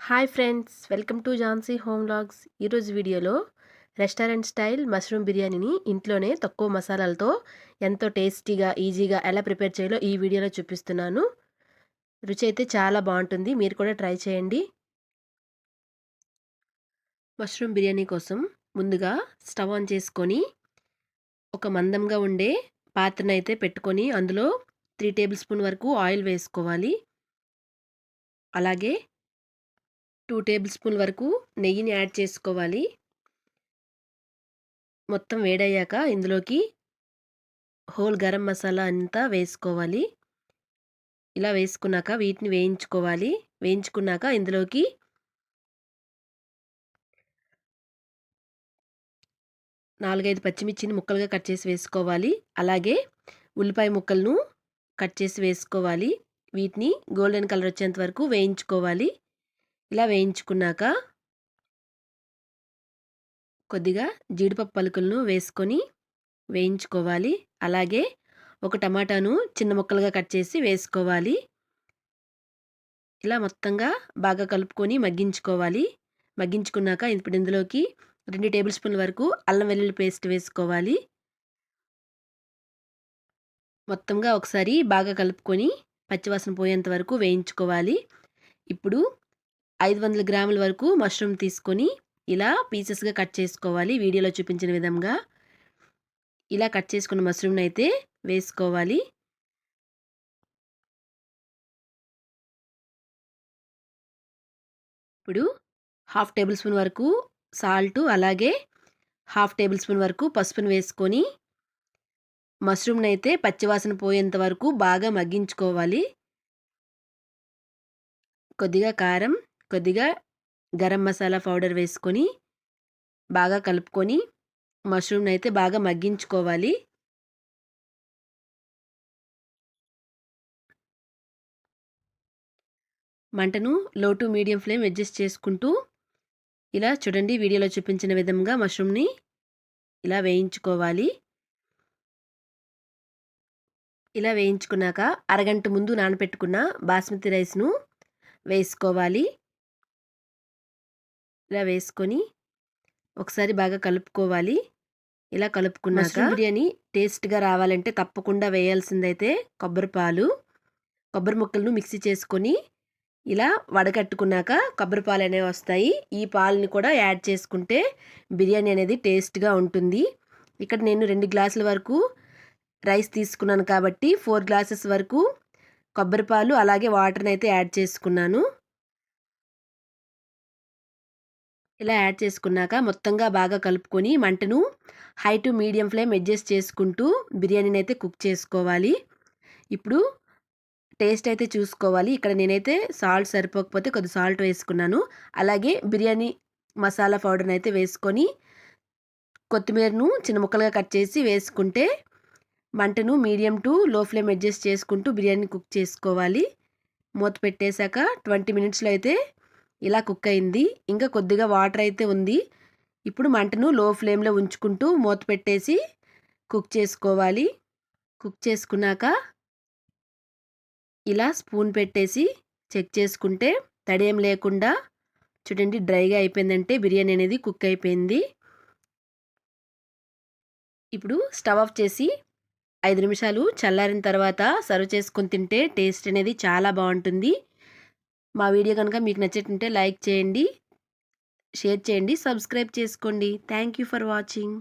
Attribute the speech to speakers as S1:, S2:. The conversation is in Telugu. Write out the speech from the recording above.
S1: Hi friends welcome to Jhansi home logs ఈరోజు వీడియోలో రెస్టారెంట్ స్టైల్ మష్రూమ్ బిర్యానీని ఇంట్లోనే తక్కువ మసాలాలతో ఎంతో టేస్టీగా ఈజీగా ఎలా ప్రిపేర్ చేయాలో ఈ వీడియోలో చూపిస్తున్నాను. రుచి అయితే చాలా బాగుంటుంది. మీరు కూడా ట్రై చేయండి. మష్రూమ్ బిర్యానీ కోసం ముందుగా స్టవ్ ఆన్ చేసుకొని ఒక మందంగా ఉండే పాత్రను అయితే పెట్టుకొని అందులో త్రీ టేబుల్ స్పూన్ వరకు ఆయిల్ వేసుకోవాలి. అలాగే టూ టేబుల్ స్పూన్ వరకు నెయ్యిని యాడ్ చేసుకోవాలి. మొత్తం వేడయ్యాక ఇందులోకి హోల్ గరం మసాలా అంతా వేసుకోవాలి. ఇలా వేసుకున్నాక వీటిని వేయించుకోవాలి. వేయించుకున్నాక ఇందులోకి నాలుగైదు పచ్చిమిర్చిని ముక్కలుగా కట్ చేసి వేసుకోవాలి. అలాగే ఉల్లిపాయ ముక్కలను కట్ చేసి వేసుకోవాలి. వీటిని గోల్డెన్ కలర్ వచ్చేంత వరకు వేయించుకోవాలి. ఇలా వేయించుకున్నాక కొద్దిగా జీడిపప్పు పలుకులను వేసుకొని వేయించుకోవాలి. అలాగే ఒక టమాటాను చిన్న ముక్కలుగా కట్ చేసి వేసుకోవాలి. ఇలా మొత్తంగా బాగా కలుపుకొని మగ్గించుకోవాలి. మగ్గించుకున్నాక ఇప్పుడు ఇందులోకి రెండు టేబుల్ స్పూన్ల వరకు అల్లం వెల్లుల్లి పేస్ట్ వేసుకోవాలి. మొత్తంగా ఒకసారి బాగా కలుపుకొని పచ్చివాసన పోయేంత వరకు వేయించుకోవాలి. ఇప్పుడు ఐదు వందల గ్రాముల వరకు మష్రూమ్ తీసుకొని ఇలా పీసెస్గా కట్ చేసుకోవాలి. వీడియోలో చూపించిన విధంగా ఇలా కట్ చేసుకున్న మష్రూమ్ని అయితే వేసుకోవాలి. ఇప్పుడు హాఫ్ టేబుల్ స్పూన్ వరకు సాల్ట్ అలాగే హాఫ్ టేబుల్ స్పూన్ వరకు పసుపును వేసుకొని మష్రూమ్ని అయితే పచ్చివాసన పోయేంత వరకు బాగా మగ్గించుకోవాలి. కొద్దిగా కారం కొద్దిగా గరం మసాలా పౌడర్ వేసుకొని బాగా కలుపుకొని మష్రూమ్ని అయితే బాగా మగ్గించుకోవాలి. మంటను లో టు మీడియం ఫ్లేమ్ అడ్జస్ట్ చేసుకుంటూ ఇలా చూడండి వీడియోలో చూపించిన విధంగా మష్రూమ్ని ఇలా వేయించుకోవాలి. ఇలా వేయించుకున్నాక అరగంట ముందు నానబెట్టుకున్న బాస్మతి రైస్ను వేసుకోవాలి. ఇలా వేసుకొని ఒకసారి బాగా కలుపుకోవాలి. ఇలా కలుపుకున్నాక బిర్యానీ టేస్ట్గా రావాలంటే తప్పకుండా వేయాల్సిందైతే కొబ్బరి పాలు కొబ్బరి ముక్కలను మిక్సీ చేసుకొని ఇలా వడకట్టుకున్నాక కొబ్బరి పాలు అనేవి వస్తాయి. ఈ పాలని కూడా యాడ్ చేసుకుంటే బిర్యానీ అనేది టేస్ట్గా ఉంటుంది. ఇక్కడ నేను రెండు గ్లాసుల వరకు రైస్ తీసుకున్నాను కాబట్టి ఫోర్ గ్లాసెస్ వరకు కొబ్బరి పాలు అలాగే వాటర్ని అయితే యాడ్ చేసుకున్నాను. ఇలా యాడ్ చేసుకున్నాక మొత్తంగా బాగా కలుపుకొని మంటను high to medium flame adjust చేసుకుంటూ బిర్యానీని అయితే కుక్ చేసుకోవాలి. ఇప్పుడు టేస్ట్ అయితే చూసుకోవాలి. ఇక్కడ నేనైతే సాల్ట్ సరిపోకపోతే కొద్ది సాల్ట్ వేసుకున్నాను. అలాగే బిర్యానీ మసాలా పౌడర్ని అయితే వేసుకొని కొత్తిమీరను చిన్న ముక్కలుగా కట్ చేసి వేసుకుంటే మంటను medium to low flame adjust చేసుకుంటూ బిర్యానీ కుక్ చేసుకోవాలి. మూత పెట్టేశాక ట్వంటీ మినిట్స్లో అయితే ఇలా కుక్ అయింది. ఇంకా కొద్దిగా వాటర్ అయితే ఉంది. ఇప్పుడు మంటను లో ఫ్లేమ్లో ఉంచుకుంటూ మూత పెట్టేసి కుక్ చేసుకోవాలి. కుక్ చేసుకున్నాక ఇలా స్పూన్ పెట్టేసి చెక్ చేసుకుంటే తడేం లేకుండా చూడండి డ్రైగా అయిపోయిందంటే బిర్యానీ అనేది కుక్ అయిపోయింది. ఇప్పుడు స్టవ్ ఆఫ్ చేసి ఐదు నిమిషాలు చల్లారిన తర్వాత సర్వ్ చేసుకొని తింటే టేస్ట్ అనేది చాలా బాగుంటుంది. మా వీడియో కనుక మీకు నచ్చేటుంటే లైక్ చేయండి షేర్ చేయండి సబ్స్క్రైబ్ చేసుకోండి. Thank you for watching.